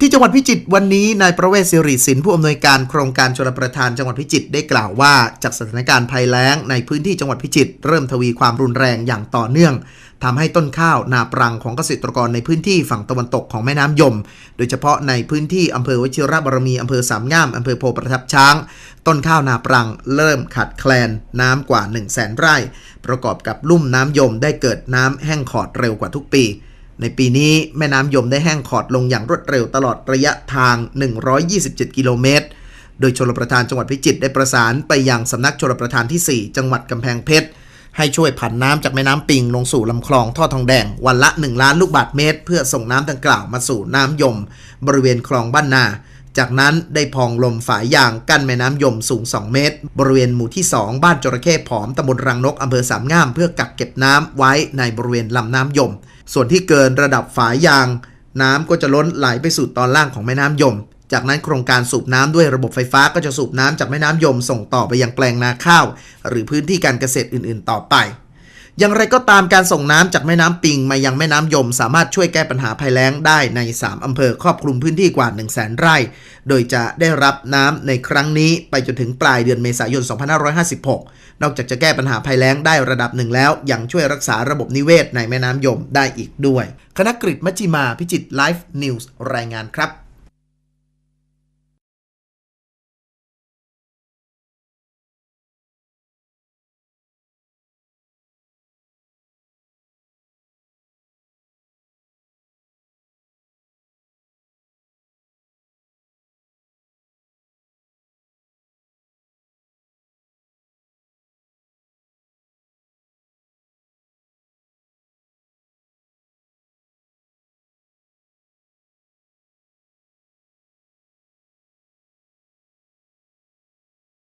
ที่จังหวัดพิจิตรวันนี้นายประเวศสิริสินผู้อำนวยการโครงการชลประทานจังหวัดพิจิตรได้กล่าวว่า จากสถานการณ์ภัยแล้งในพื้นที่จังหวัดพิจิตรเริ่มทวีความรุนแรงอย่างต่อเนื่องทำให้ต้นข้าวนาปรังของเกษตรกรในพื้นที่ฝั่งตะวันตกของแม่น้ำยม โดยเฉพาะในพื้นที่อำเภอวชิรบารมีอำเภอสามงามอำเภอโพประทับช้าง ต้นข้าวนาปรังเริ่มขาดแคลนน้ำกว่า 1 0 0 0 0แสนไร่ ประกอบกับลุ่มน้ำยมได้เกิดน้ำแห้งขอดเร็วกว่าทุกปี ในปีนี้แม่น้ำยมได้แห้งขอดลงอย่างรวดเร็วตลอดระยะทาง 127 กิโลเมตร โดยชลประทานจังหวัดพิจิตรได้ประสานไปยังสำนักชลประทานที่ 4 จังหวัดกำแพงเพชร ให้ช่วยผันน้ำจากแม่น้ำปิงลงสู่ลำคลองท่อทองแดง วันละ 1 ล้านลูกบาศก์เมตร เพื่อส่งน้ำดังกล่าวมาสู่น้ำยม บริเวณคลองบ้านนาจากนั้นได้พองลมฝายยางกั้นแม่น้ำยมสูง 2 เมตร บริเวณหมู่ที่ 2 บ้านจระเข้ผอมตำบลรังนกอำเภอสามงาม เพื่อกักเก็บน้ำไว้ในบริเวณลำน้ำยม ส่วนที่เกินระดับฝายยาง น้ำก็จะล้นไหลไปสู่ตอนล่างของแม่น้ำยม จากนั้นโครงการสูบน้ำด้วยระบบไฟฟ้าก็จะสูบน้ำจากแม่น้ำยมส่งต่อไปยังแปลงนาข้าว หรือพื้นที่การเกษตรอื่น ๆ ต่อไป อย่างไรก็ตามการส่งน้ำจากแม่น้ำปิงมายังแม่น้ำยม สามารถช่วยแก้ปัญหาภัยแล้งได้ใน 3 อำเภอครอบคลุมพื้นที่กว่า 1 0 0 0 0แสนไร่ โดยจะได้รับน้ำในครั้งนี้ไปจนถึงปลายเดือนเมษายน 2556 นอกจากจะแก้ปัญหาภัยแล้งได้ระดับหนึ่งแล้ว ยังช่วยรักษาระบบนิเวศในแม่น้ำยมได้อีกด้วย คณะกฤษมัชิมาพิจิตรไลฟ์นิวส์รายงานครับ